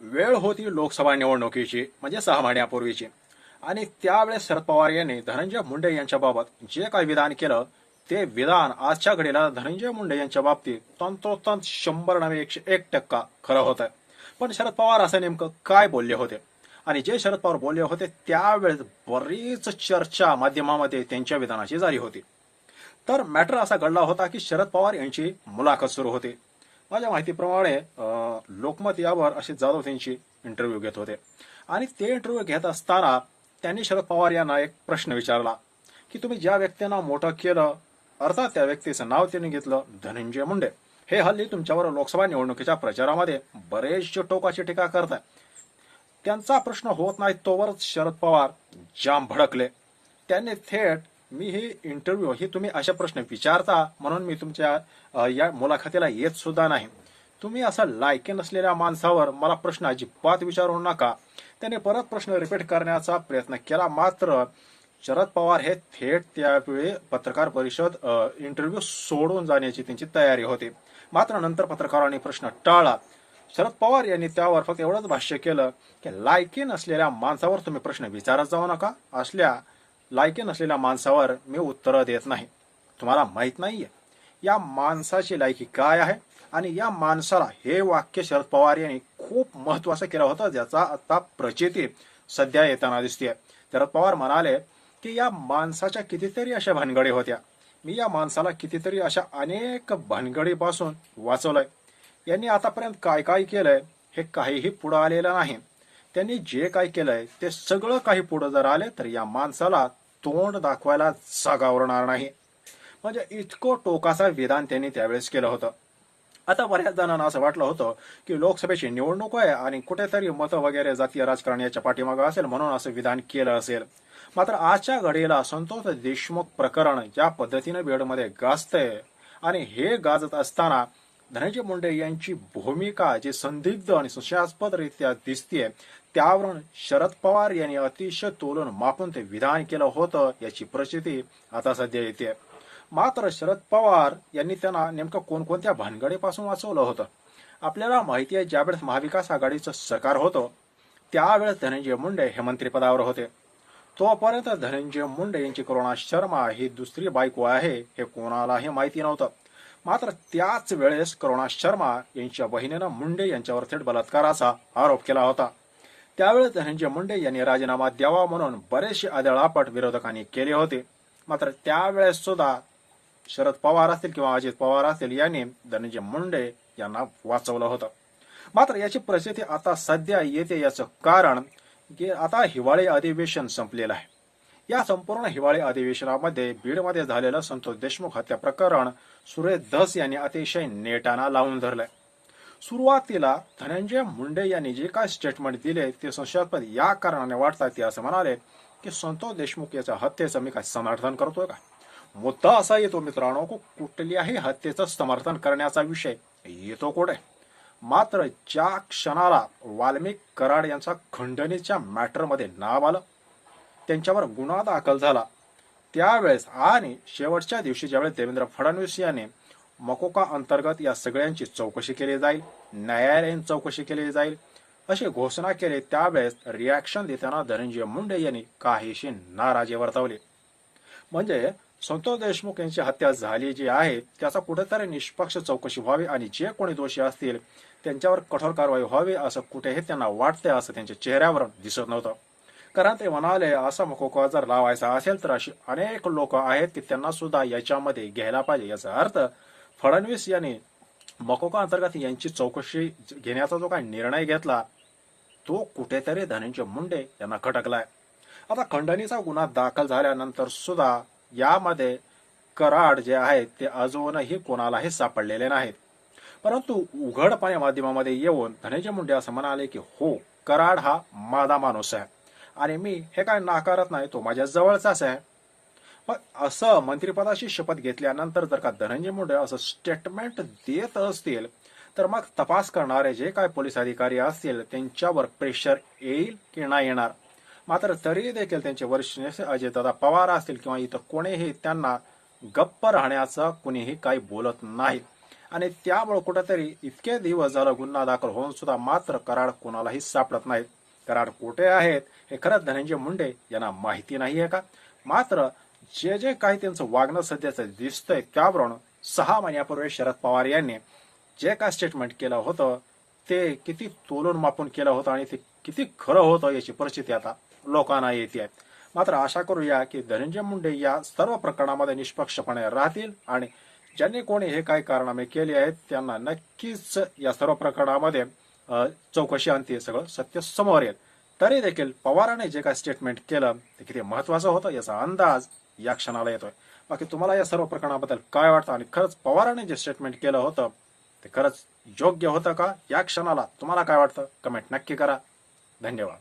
वेळ होती लोकसभा निवडणुकीची म्हणजे सहा महिन्यापूर्वीची. आणि त्यावेळेस शरद पवार यांनी धनंजय मुंडे यांच्याबाबत जे काही विधान केलं ते विधान आजच्या घडीला धनंजय मुंडे यांच्या बाबतीत तंतोतंत शंभर नव्हे एकशे एक टक्का खरं होत आहे पण शरद पवार असं नेमकं काय बोलले होते? आणि जे शरद पवार बोलले होते त्यावेळेस बरीच चर्चा माध्यमामध्ये त्यांच्या विधानाची झाली होती. तर मॅटर असा घडला होता की शरद पवार यांची मुलाखत सुरू होती. माझ्या माहितीप्रमाणे लोकमत यावर असे जाधव त्यांची इंटरव्ह्यू घेत होते. आणि ते इंटरव्ह्यू घेत असताना त्यांनी शरद पवार यांना एक प्रश्न विचारला की तुम्ही ज्या व्यक्तींना मोठं केलं अर्थात त्या व्यक्तीचं नाव त्यांनी घेतलं धनंजय मुंडे हे हल्ली तुमच्यावर लोकसभा निवडणुकीच्या प्रचारामध्ये बरेचसे टोकाची टीका करताय. त्यांचा प्रश्न होत नाही तोवरच शरद पवार जाम भडकले. त्यांनी थेट मी हे इंटरव्ह्यू हे तुम्ही अशा प्रश्न विचारता म्हणून मी तुमच्या या मुलाखतीला येत सुद्धा नाही. तुम्ही असा लायकी नसलेल्या माणसावर मला प्रश्न अजिबात विचारू नका. त्याने परत प्रश्न रिपीट करण्याचा प्रयत्न केला. मात्र शरद पवार हे थेट त्यावेळी पत्रकार परिषद इंटरव्ह्यू सोडून जाण्याची त्यांची तयारी होती. मात्र नंतर पत्रकारांनी प्रश्न टाळला. शरद पवार यांनी त्यावर फक्त एवढंच भाष्य केलं की लायकी नसलेल्या माणसावर तुम्ही प्रश्न विचारत जाऊ नका. असल्या लायकी नसलेल्या माणसावर मी उत्तरं देत नाही. तुम्हाला माहीत नाहीये. या माणसाची लायकी काय आहे? आणि या माणसाला हे वाक्य शरद पवार यांनी खूप महत्वाचं केलं होतं ज्याचा आता प्रचिती सध्या येताना दिसते शरद पवार म्हणाले की या माणसाच्या कितीतरी अशा भानगडी होत्या. मी या माणसाला कितीतरी अशा अनेक भानगडीपासून वाचवलंय. यांनी आतापर्यंत काय काय केलंय हे काहीही पुढं आलेलं नाही. त्यांनी जे काय केलंय ते सगळं काही पुढं जर आले तर या माणसाला तोंड दाखवायला जागावरणार नाही. म्हणजे इतकं टोकाचा विधान त्यांनी त्यावेळेस केलं होतं. आता बऱ्याच जणांना असं वाटलं होतं की लोकसभेची निवडणूक आहे आणि कुठेतरी मतं वगैरे जातीय राजकारण याच्या पाठीमागं असेल म्हणून असं विधान केलं असेल. मात्र आजच्या घडीला संतोष देशमुख प्रकरण ज्या पद्धतीनं बीडमध्ये गाजतंय. आणि हे गाजत असताना धनंजय मुंडे यांची भूमिका जी संदिग्ध आणि संशयास्पदरित्या दिसतीये त्यावरून शरद पवार यांनी अतिशय तोलून मापून ते विधान केलं होतं याची प्रसिद्धी आता सध्या येते मात्र शरद पवार यांनी त्यांना नेमकं कोणकोणत्या भानगडीपासून वाचवलं होतं? आपल्याला माहिती आहे ज्यावेळेस महाविकास आघाडीचं सरकार होतं त्यावेळेस धनंजय मुंडे हे मंत्रिपदावर होते. तोपर्यंत धनंजय मुंडे यांची करुणा शर्मा ही दुसरी बायको आहे हे कोणालाही माहिती नव्हतं. मात्र त्याच वेळेस करुणा शर्मा यांच्या बहिणीनं मुंडे यांच्यावर थेट बलात्काराचा आरोप केला होता. त्यावेळेस धनंजय मुंडे यांनी राजीनामा द्यावा म्हणून बरेचसे आदळापट विरोधकांनी केले होते. मात्र त्यावेळेस सुद्धा शरद पवार असतील किंवा अजित पवार असतील यांनी धनंजय मुंडे यांना वाचवलं होतं. मात्र याची परिस्थिती आता सध्या येते याचं कारण की आता हिवाळी अधिवेशन संपलेलं आहे. या संपूर्ण हिवाळी अधिवेशनामध्ये बीडमध्ये झालेलं संतोष देशमुख हत्या प्रकरण सुरेश धस यांनी अतिशय नेटाना लावून धरलंय. सुरुवातीला धनंजय मुंडे यांनी जे काय स्टेटमेंट दिले ते संशयास्पद या कारणाने वाटतात ते असं म्हणाले की संतोष देशमुख याच्या हत्येचं मी काय समर्थन करतोय का? मुद्दा असा येतो मित्रांनो की कुठल्याही हत्येचं समर्थन करण्याचा विषय येतो कुठे? मात्र ज्या क्षणाला वाल्मिक कराड यांचा खंडणीच्या मॅटरमध्ये नाव आलं त्यांच्यावर गुन्हा दाखल झाला. त्यावेळेस आणि शेवटच्या दिवशी ज्यावेळेस देवेंद्र फडणवीस यांनी मकोका अंतर्गत या सगळ्यांची चौकशी केली जाईल न्यायालयीन चौकशी केली जाईल अशी घोषणा केली त्यावेळेस रिॲक्शन देताना धनंजय मुंडे यांनी काहीशी नाराजी वर्तवली. म्हणजे संतोष देशमुख यांची हत्या झाली जी आहे त्याचा कुठेतरी निष्पक्ष चौकशी व्हावी आणि जे कोणी दोषी असतील त्यांच्यावर कठोर कारवाई व्हावी असं कुठेही त्यांना वाटतंय असं त्यांच्या चेहऱ्यावर दिसत नव्हतं. कारण ते म्हणाले असा मकोका जर लावायचा असेल तर अशी अनेक लोक आहेत की त्यांना सुद्धा याच्यामध्ये घ्यायला पाहिजे. याचा अर्थ फडणवीस यांनी मकोका अंतर्गत यांची चौकशी घेण्याचा जो काही निर्णय घेतला तो कुठेतरी धनंजय मुंडे यांना खटकलाय. आता खंडणीचा गुन्हा दाखल झाल्यानंतर सुद्धा यामध्ये कराड जे आहेत ते अजूनही कोणालाही सापडलेले नाहीत. परंतु उघडपणे माध्यमामध्ये येऊन धनंजय मुंडे असं म्हणाले की हो कराड हा मादा माणूस आहे. आणि मी हे काय नाकारत नाही तो माझ्या जवळचाच आहे. मग असं मंत्रिपदाची शपथ घेतल्यानंतर जर का धनंजय मुंडे असं स्टेटमेंट देत असतील तर मग तपास करणारे जे काय पोलीस अधिकारी असतील त्यांच्यावर प्रेशर येईल की नाही येणार? मात्र तरी देखील त्यांचे वरिष्ठ नेते अजयदादा पवार असतील किंवा इतर कोणीही त्यांना गप्प राहण्याचं कुणीही काही बोलत नाही. आणि त्यामुळे कुठेतरी इतके दिवस झालं गुन्हा दाखल होऊन सुद्धा मात्र कराड कोणालाही सापडत नाहीत. करार कुठे आहेत हे खरंच धनंजय मुंडे यांना माहिती नाहीये का? मात्र जे जे काही त्यांचं वागणं सध्याचं दिसतंय त्यावरून सहा महिन्यापूर्वी शरद पवार यांनी जे काय स्टेटमेंट केलं होतं ते किती तोलून मापून केलं होतं आणि ते किती खरं होतं याची परिस्थिती आता लोकांना येते आहे मात्र आशा करूया की धनंजय मुंडे या सर्व प्रकरणामध्ये निष्पक्षपणे राहतील आणि ज्यांनी कोणी हे काही कारनामे केले आहेत त्यांना नक्कीच या सर्व प्रकरणामध्ये चौकशी आणते सगळं सत्य समोर येईल. तरी देखील पवाराने जे काय स्टेटमेंट केलं ते किती महत्वाचं होतं याचा अंदाज या क्षणाला येतोय. बाकी तुम्हाला या सर्व प्रकरणाबद्दल काय वाटतं आणि खरंच पवाराने जे स्टेटमेंट केलं होतं ते खरंच योग्य होतं का? या क्षणाला तुम्हाला काय वाटतं? कमेंट नक्की करा. धन्यवाद.